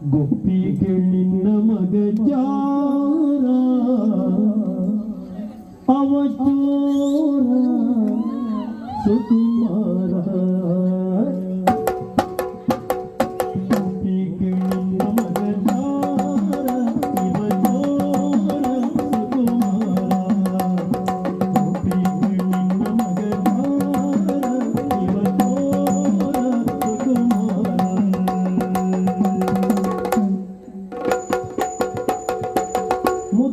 ಗೊಪ್ಪಿ ಕೆಣ್ಣಿನ ಮಗ ಜಾರ ಅವಚೋರ ಸುಕುಮಾರ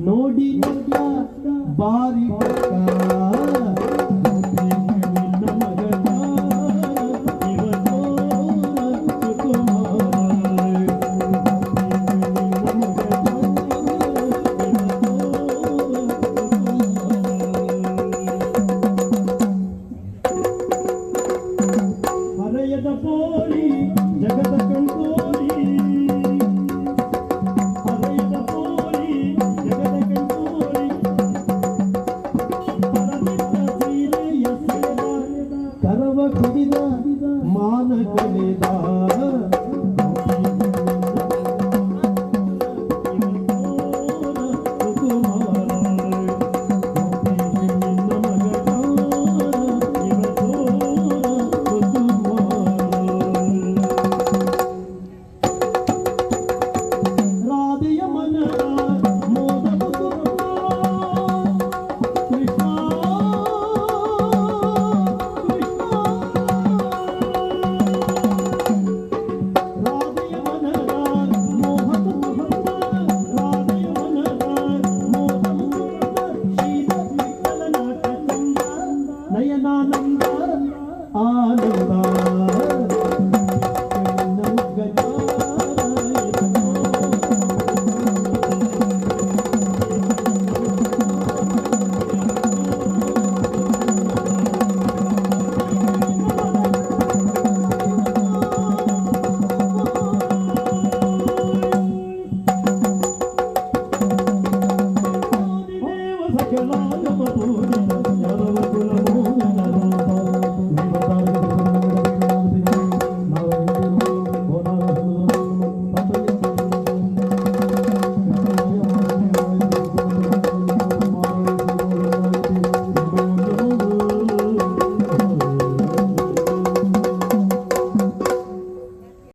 ನೋಡಿ ಬಾರಿ Radhiya mana